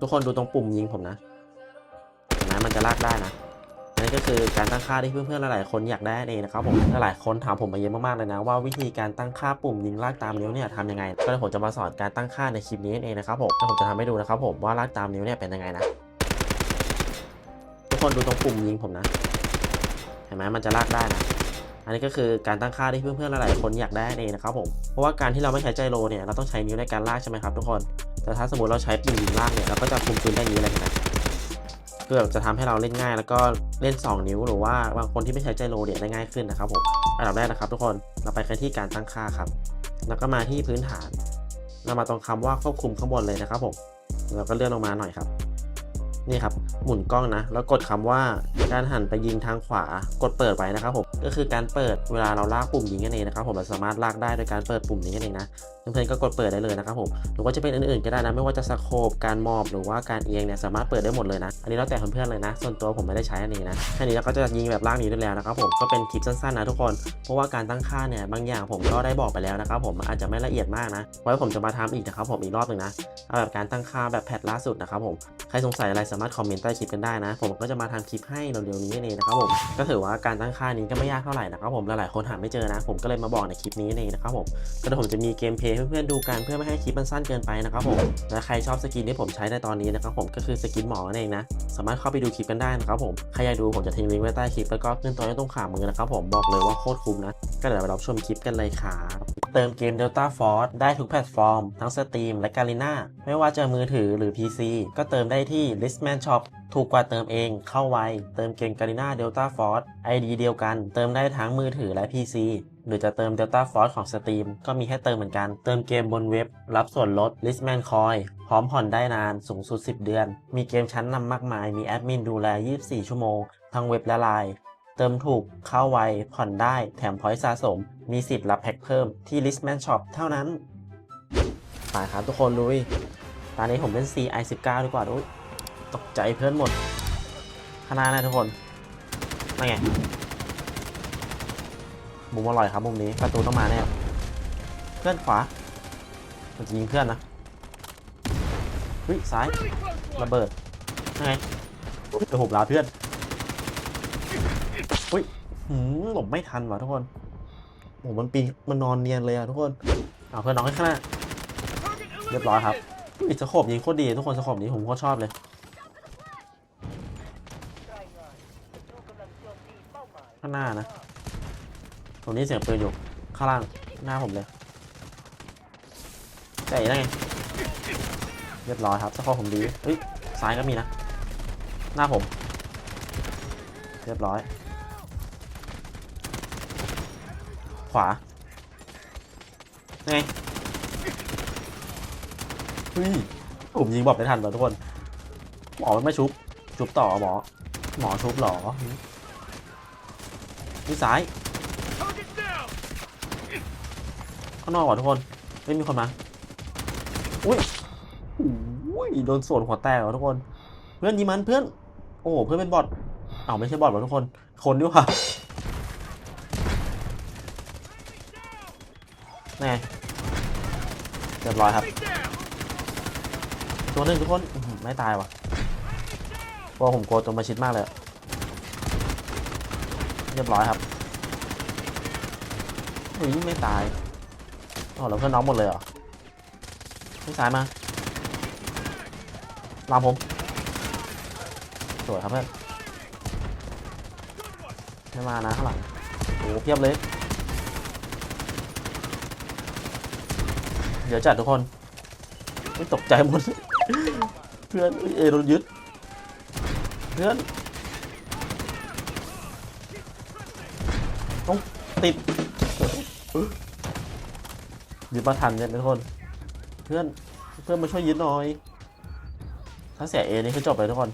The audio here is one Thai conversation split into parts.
ทุกคนดูตรงปุ่มยิงผมนะเห็นไหมมันจะลากได้นะอันนี้ก็คือการตั้งค่าที่เพื่อนๆ หลายๆ คนอยากได้เองนะครับผมหลายคนถามผมมาเยอะมากๆ เลยนะ ว่าวิธีการตั้งค่าปุ่มยิงลากตามนิ้วเนี่ยทำยังไง ก็เลยผมจะมาสอนการตั้งค่าในคลิปนี้เองนะครับผมแล้วผมจะทำให้ดูนะครับผมว่าลากตามนิ้วเนี่ยเป็นยังไงนะ ทุกคนดูตรงปุ่มยิงผมนะ เห็นไหมมันจะลากได้นะ อันนี้ก็คือการตั้งค่าที่เพื่อนๆ หลายๆ คนอยากได้เองนะครับผม เพราะว่าการที่เราไม่ใช้ใจโลเนี่ย เราต้องใช้นิ้วในการลากใช่ไหมครับทุกคน แต่ถ้าสมมติเราใช้ปุ่มยิงลากเนี่ยเราก็จะคุมปืนได้อย่างนี้เลยนะเพื่อจะทำให้เราเล่นง่าย แล้วก็เล่น 2 นิ้วหรือว่าบางคนที่ไม่ใช้ใจโลเนี่ยได้ง่ายขึ้นนะครับผมอันดับแรกนะครับ ทุกคนเราไปกันที่การตั้งค่าครับ แล้วก็มาที่พื้นฐาน เรามาตรงคำว่าควบคุมข้างบนเลยนะครับผมเราก็เลื่อนลงมาหน่อยครับ นี่ครับหมุนกล้องนะ แล้วกดคำว่าการหันไปยิงทางขวากดเปิดไว้นะครับผมก็คือการเปิดเวลาเราลากปุ่มยิงนั่นเองนะครับผมเราสามารถลากได้โดยการเปิดปุ่มนี้นั่นเองนะเพื่อนๆก็กดเปิดได้เลยนะครับผมหรือว่าจะเป็นอื่นๆก็ได้นะไม่ว่าจะสโคปการมอบหรือว่าการเอียงเนี่ยสามารถเปิดได้หมดเลยนะอันนี้แล้วแต่เพื่อนๆเลยนะ ส่วนตัวผมไม่ได้ใช้อันนี้นะแค่นี้เราก็จะยิงแบบลากนี้ได้แล้วนะครับผมก็เป็นคลิปสั้นๆนะทุกคนเพราะว่าการตั้งค่าเนี่ยบางอย่างผมก็ได้บอกไปแล้วนะครับผมอาจจะไม่ละเอียดมากนะไว้ผมจะมาทำอีกนะครับผมอีกรอบหนึ่งนะเอาแบบการตั้งค่าแบบแพทล่าสุดนะครับผมใครสงสัยอะไรสามารถคอมเมนต์ใต้คลิปกันได้นะ ผมก็จะมาทำคลิปให้เร็วๆนี้นั่นเองนะครับผมก็ถือว่าการตั้งค่านี้ก็ไม่ยากเท่าไหร่นะครับผมหลายๆคนหาไม่เจอนะ ผมก็เลยมาบอกในคลิปนี้นั่นเองนะครับผมก็เดี๋ยวผมจะมีเกมเพลย์ให้เพื่อนๆดูกันเพื่อไม่ให้คลิปมันสั้นเกินไปนะครับผมและใครชอบสกินที่ผมใช้ในตอนนี้นะครับผมก็คือสกินหมอนั่นเองนะสามารถเข้าไปดูคลิปกันได้นะครับผมใครอยากดูผมจะทิ้งลิงก์ไว้ใต้คลิปแล้วก็ขึ้นตัวให้ตรงขามือนะครับผมบอกเลยว่าโคตรคุ้มนะก็เดี๋ยวไปรับชมคลิปกันเลยครับเติมเกม Delta Force ได้ทุกแพลตฟอร์ม ทั้ง Steam และ Garena ไม่ว่าจะมือถือหรือ PC ก็เติมได้ที่ Man Shop ถูกกว่าเติมเองเข้าไว เติมเกม Garena Delta Force ID เดียวกัน เติมได้ทั้งมือถือและ PC หรือจะเติม Delta Force ของ Steam ก็มีให้เติมเหมือนกัน เติมเกมบนเว็บ รับส่วนลด Listman Coin พร้อมผ่อนได้นานสูงสุด 10 เดือน มีเกมชั้นนำมากมาย มีแอดมินดูแล 24 ชั่วโมง ทั้งเว็บและไลน์เติมถูก เข้าไว ผ่อนได้ แถมพอยต์สะสม มีสิทธิ์รับแพ็คเพิ่มที่ Listman Shop เท่านั้นไปครับทุกคนลุย ตอนนี้ผมเล่น CI 19 ดีกว่าด้วย ตกใจเพื่อนหมดข้างหน้านะทุกคนนั่นไง มุมอร่อยครับมุมนี้ประตูต้องมาแน่ เพื่อนขวา มันจะยิงเพื่อนนะเฮ้ยซ้าย ระเบิดยังไงเดี๋ยวผมลาเพื่อนเฮ้ยหืมหลบไม่ทันว่ะทุกคนโอ้มันปีมันนอนเนียนเลยอะทุกคนเอาเพื่อนน้องให้ข้างหน้า เรียบร้อยครับอิสโคบยิงโคตรดีทุกคนสโคบนี้ผมโคตรชอบเลย ข้างหน้านะตรงนี้เสียงปืนอยู่ ข้างล่างหน้าผมเลยแต่ได้ไงเรียบร้อยครับสกอร์ผมดีเฮ้ยซ้ายก็มีนะ หน้าผม เรียบร้อย ขวาไงเฮ้ยผมยิงบอดไม่ทันว่ะทุกคนหมอมันไม่ชุบ ชุบต่อหมอ หมอชุบหรอ นี่ซ้าย ข้างนอกว่ะทุกคน ไม่มีคนมา อุ้ยอุ้ยโดนส่วนหัวแตกว่ะทุกคน เพื่อนยิงมันเพื่อน โอ้โห เพื่อนเป็นบอทอ้าไม่ใช่บอทว่ะทุกคน คนด้วยว่ะแน่เรียบร้อยครับ ตัวหนึ่งทุกคน ไม่ตายว่ะเพราะว่าผมกลัวตัวมาชิดมากเลยอะ รียบร้อยครับเฮ้ยไม่ตายอ๋อแล้วเพื่อนน้องหมดเลยเหรอที่ซ้ายมาลามผม สวยครับเพื่อนไม่มานะข้างหลังโอ้เพียบเลยเดี๋ยวจัดทุกคนไม่ตกใจหมด เพื่อนเอยเอโดนยึด เพื่อนต้องติด ยึดมาทันเนี่ยทุกคน เพื่อนเพื่อนมาช่วยยึดหน่อย ถ้าเสียเอนี่คือจบเลยทุกคน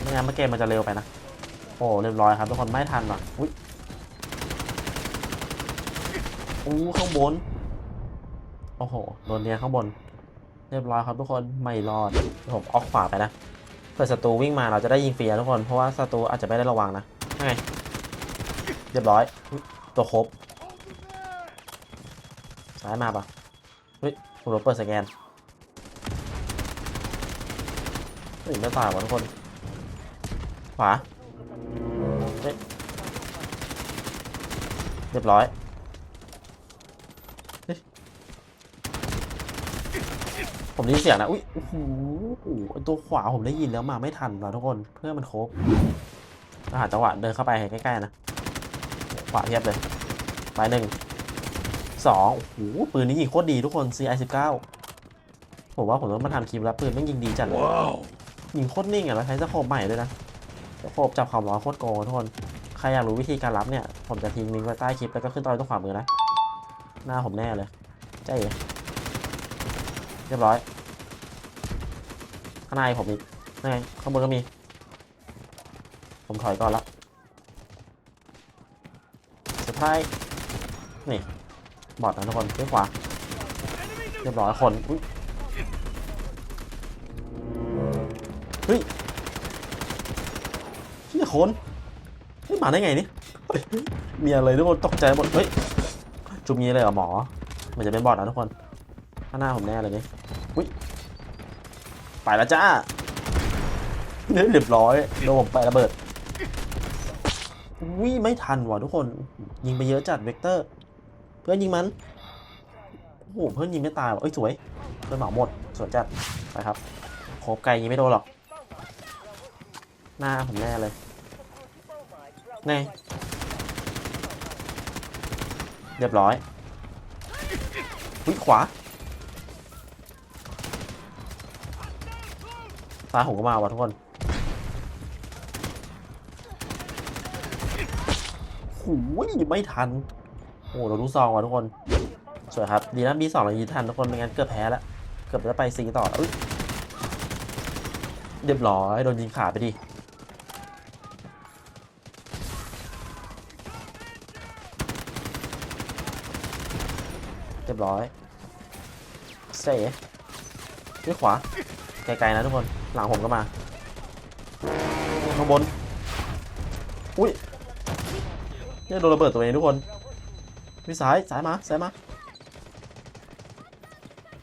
ไม่งั้นมาเกมมันจะเร็วไปนะ โอ้เรียบร้อยครับทุกคนไม่ทันว่ะอุ้ยอู้ข้างบน โอ้โหโดนเนี้ยข้างบน เรียบร้อยครับทุกคนไม่รอดผมออกขวาไปนะเผื่อศัตรูวิ่งมาเราจะได้ยิงฟรีนะทุกคนเพราะว่าศัตรูอาจจะไม่ได้ระวังนะไงเรียบร้อยตัวครบ ซ้ายมาปะเฮ้ยผมรเปิดสแกนเฮ้ยไม่ตายวะทุกคน ขวาเฮ้ยเรียบร้อยผมได้ยินเสียงนะ อุ้ยโอ้โหไอ้ตัวขวาผมได้ยินแล้วมาไม่ทันว่ะทุกคน เพื่อมันครบหาจังหวะเดินเข้าไปใกล้ๆนะ ขวาเทียบเลย ไปหนึ่ง สองโอ้โหปืนนี้ยิงโคตรดีทุกคน CI 19 ผมว่าผมต้องมาทำคลิปแล้วปืนแม่งยิงดีจัดเลยยิงโคตรนิ่งอะแล้วใช้สโคปใหม่ด้วยนะสโคปจับความร้อนโคตรโกงทุกคน ใครอยากรู้วิธีการรับเนี่ย ผมจะทิ้งลิงก์ไว้ใต้คลิปแล้วก็ขึ้นตอนตรงขวามือนะ หน้าผมแน่เลยใช่เรียบร้อย ข้างในผมอีกนี่นไงข้างบนก็มี ผมถอยก่อนละสุดท้ายนี่ บอดนะทุกคนเลี้ยวขวาเรียบร้อยคนอุ้ยเฮ้ยเฮียคนเฮ้ยมาได้ไงนี่มีอะไรทุกคนตกใจหมดเฮ้ยจุ่มงี้เลยเหรอหมอมันจะเป็นบอดนะทุกคนข้างหน้าผมแน่เลยนี่อุ้ยไปแล้วจ้าเรียบร้อยโดนผมไประเบิดอุ้ยไม่ทันว่ะทุกคน ยิงไปเยอะจัดเวกเตอร์ เพื่อนยิงมันโอ้โหเพื่อนยิงไม่ตายเอ้ยสวย เพื่อนเหมาหมดสวยจัดไปครับโคบไกลยิงไม่โดนหรอก หน้าผมแน่เลยแน่เรียบร้อยวิขวาซ้ายผมก็มาว่ะทุกคนหูยไม่ทัน โอ้โหเรารู้ซองว่ะทุกคน สวยครับ ดีนะบีสองเรายิงทันทุกคนไม่งั้นเกือบแพ้แล้วเกือบจะไปซีต่อแล้วอุ๊ยเรียบร้อยโดนยิงขาไปดิเรียบร้อยเซ่ที่ขวา ไกลๆนะทุกคน หลังผมก็มา ข้างบน อุ้ยเนี่ยโดนระเบิดตัวเองทุกคน วิสายสายมาสายมา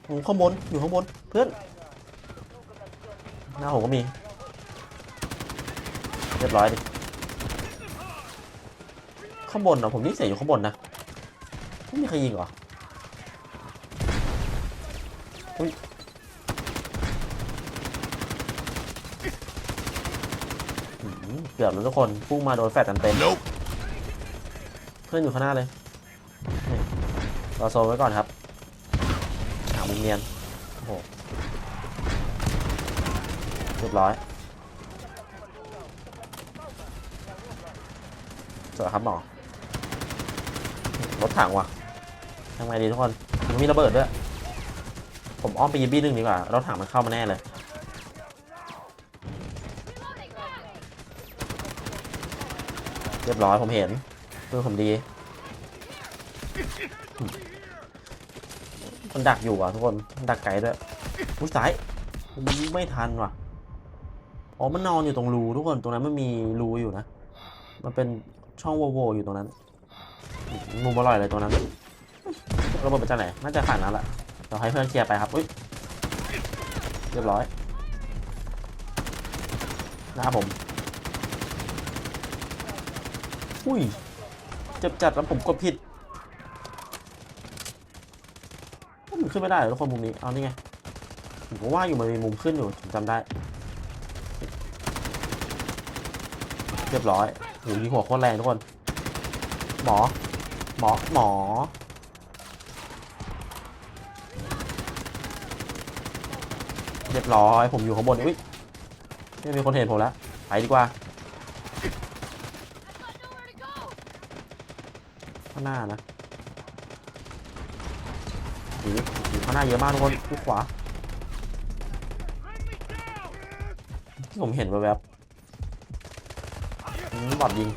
ผมข้างบนอยู่ข้างบนเพื่อนหน้าผมก็มีเรียบร้อยดิข้างบนอะผมนี่เสียอยู่ข้างบนนะไม่มีใครยิงเหรออุ้ยหืมเกือบแล้วทุกคนพุ่งมาโดนแฟดเต็มๆ Nope. เพื่อนอยู่ข้างหน้าเลยนี่ รอโซนไว้ก่อนครับหามุมเนียนโอ้โหเรียบร้อยสวยครับหมอรถถังว่ะทำไงดีทุกคนมันมีระเบิดด้วย ผมอ้อมไปยิบบี้หนึ่งดีกว่ารถถังมันเข้ามาแน่เลยเรียบร้อยผมเห็นเพื่อนผมดี มันดักอยู่อะทุกคนมันดักไกลด้วยอุ้ยสายไม่ทันว่ะอ๋อมันนอนอยู่ตรงรูทุกคนตรงนั้นมันมีรูอยู่นะ มันเป็นช่องโว่ๆอยู่ตรงนั้นมุมอร่อยเลยตรงนั้นระเบิดมาจากไหนน่าจะฝั่งนั้นแหละเราให้เพื่อนเคลียร์ไปครับอุ้ยเรียบร้อยหน้าผม อุ้ยเจ็บจัดแล้วผมกดผิด มันขึ้นไม่ได้เหรอทุกคนมุมนี้ เอานี่ไง ผมก็ว่าอยู่มันมีมุมขึ้นอยู่ผมจำได้ เรียบร้อยโหยิงหัวโคตรแรงทุกคน หมอ หมอ หมอ เรียบร้อย ผมอยู่ข้างบนอุ้ยไม่มีคนเห็นผมแล้ว ไปดีกว่าข้างหน้านะ อยู่อยู่ข้างหน้าเยอะมากทุกคนทุกขวาที่ผมเห็นแวบๆบอดยิง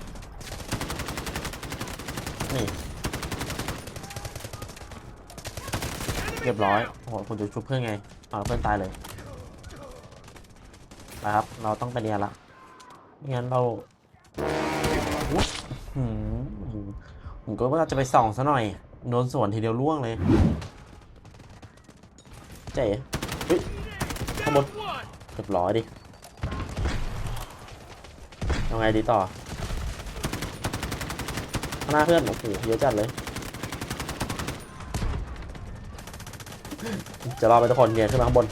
นี่ เรียบร้อย โอ้โหผมจะชุบเพื่อนไงเอาเพื่อนตายเลยนะครับ เราต้องไปเรียนละไม่งั้นเราผมก็ว่าจะไปส่องซะหน่อย โดนสวนทีเดียวล่วงเลย เจ๊เฮ้ยข้างบนเรียบร้อยดิเอาไงดีต่อข้างหน้าเพื่อนโอ้โหเยอะจัดเลย จะรอไปทุกคนเนี่ยขึ้นมาข้างบน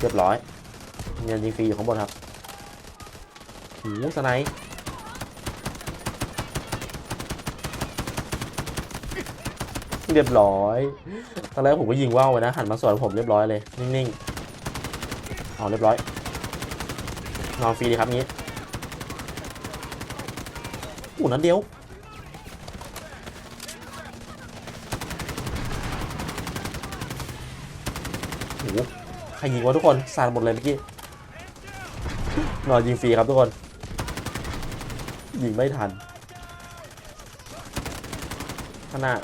เรียบร้อยเนียนยิงฟรีอยู่ข้างบนครับหูสไนป์ เรียบร้อย ตอนแรกผมก็ยิงว่าวไว้นะ หันมาสวนผมเรียบร้อยเลย นิ่งๆ เอาเรียบร้อย นอนฟรีดีครับงี้อู้นั้นเดียว โอ้โหใครยิงวะทุกคน สาดหมดเลยเมื่อกี้ นอนยิงฟรีครับทุกคน ยิงไม่ทันข้างหน้า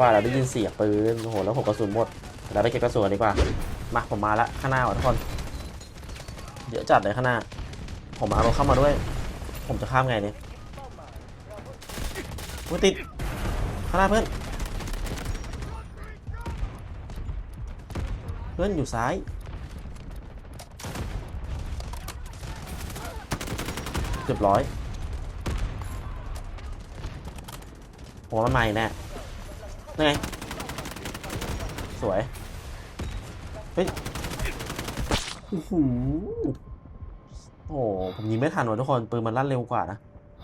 ว่าเราได้ยินเสียงปืนโอ้โหแล้วผมกระสุนหมดเราไปเก็บกระสุนดีกว่ามาผมมาละข้างหน้าว่ะทุกคนเดี๋ยวจัดเลยข้างหน้า ผมเอารถเข้ามาด้วย ผมจะข้ามไงเนี่ยอุ๊ยติดข้างหน้าเพื่อนเพื่อนอยู่ซ้ายเรียบร้อยโหมันใหม่แน่ นี่ไง สวย เฮ้ยโอ้โหโอ้ผมยิงไม่ทันว่ะทุกคน ปืนมันลั่นเร็วกว่านะ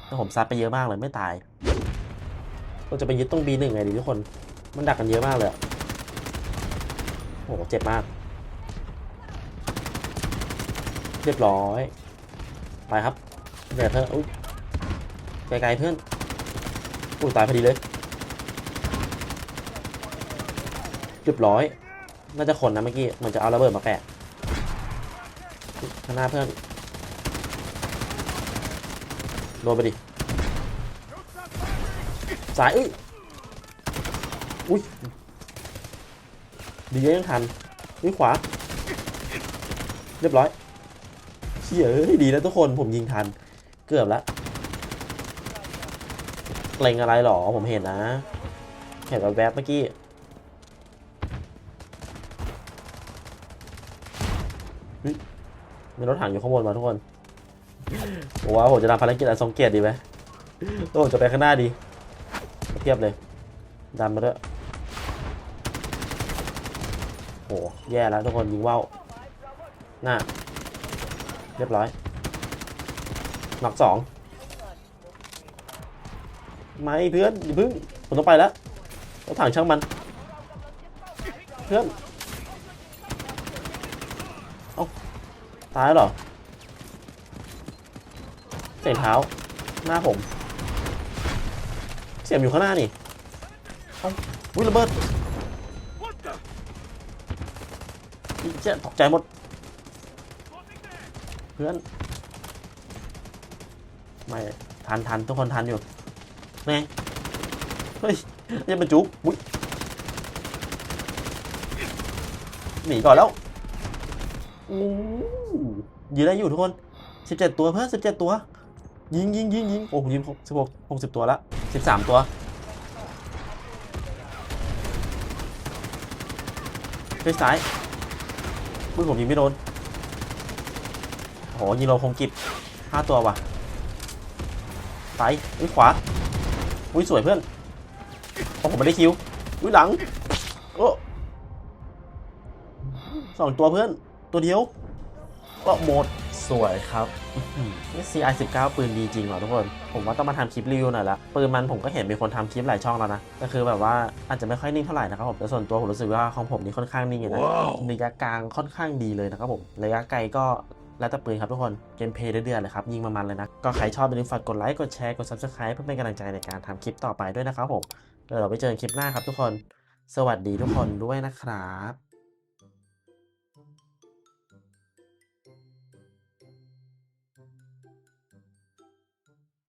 แต่ผมซัดไปเยอะมากเลยไม่ตาย เราจะไปยึดตรง B1 ไงดีทุกคน มันดักกันเยอะมากเลย โอ้โห เจ็บมาก เรียบร้อย ไปครับเดี๋ยวเธอไกลๆเพื่อนอุ้ยตายพอดีเลย เรียบร้อย น่าจะคนนะเมื่อกี้มันจะเอาระเบิดมาแปะข้างหน้าเพื่อนโดนไปดิสายอุ้ยอุ้ยดียังทันอุ้ยขวา เรียบร้อยเชี่ยเอ้ยดีนะทุกคนผมยิงทัน เกือบละเกรงอะไรหรอผมเห็นนะ เห็นแวบเมื่อกี้เฮ้ย มีรถถังอยู่ข้างบนมาทุกคนผมว่าผมจะทำภารกิจอันทรงเกียรติดีไหมโอ้จะไปข้างหน้าดี เทียบเลย ดันมาด้วยโหแย่แล้วทุกคนยิงว่าวหน้า เรียบร้อยหนักสองไม่เพื่อนอย่าเพึ่งผมต้องไปแล้วรถถังช่างมัน เพื่อน เอา ตายแล้วเหรอเสียงเท้า หน้าผม เสียงอยู่ข้างหน้านี่เอาวิระเบิดอีเจ๊ตกใจหมด เพื่อน ไม่ ทันทันทุกคนทันอยู่แน่เฮ้ยยังเป็นจุ๊บอุ๊ยหนีก่อนแล้ว อู้ยิงได้อยู่ทุกคนสิบเจ็ดตัวเพื่อนสิบเจ็ดตัว ยิงยิงยิงยิงโอ้ผมยิงหกสิบหกหกสิบตัวละสิบสามตัวไปซ้ายอุ้ยผมยิงไม่โดนโหยิงเราคงกิบห้าตัวว่ะไปอุ้ยขวา อุ้ยสวยเพื่อนโอ้ผมไม่ได้คิว อุ้ยหลัง โอ้สองตัวเพื่อน ตัวเดียว ก็หมดสวยครับนี่ CI 19ปืนดีจริงเหรอทุกคน ผมว่าต้องมาทำคลิปรีวิวหน่อยละปืนมันผมก็เห็นมีคนทำคลิปหลายช่องแล้วนะก็คือแบบว่าอาจจะไม่ค่อยนิ่งเท่าไหร่นะครับผมแต่ส่วนตัวผมรู้สึกว่าของผมนี่ค่อนข้างนิ่งอยู่นะระยะกลางค่อนข้างดีเลยนะครับผมระยะไกลก็แล้วแต่ปืนครับทุกคน เกมเพลย์เดือดๆเลยครับ ยิงมันๆเลยนะ ก็ใครชอบอย่าลืมฝากกดไลค์กดแชร์กด subscribe เพื่อเป็นกำลังใจในการทำคลิปต่อไปด้วยนะครับผมเดี๋ยวเราไปเจอกันคลิปหน้าครับทุกคน สวัสดีทุกคนด้วยนะครับ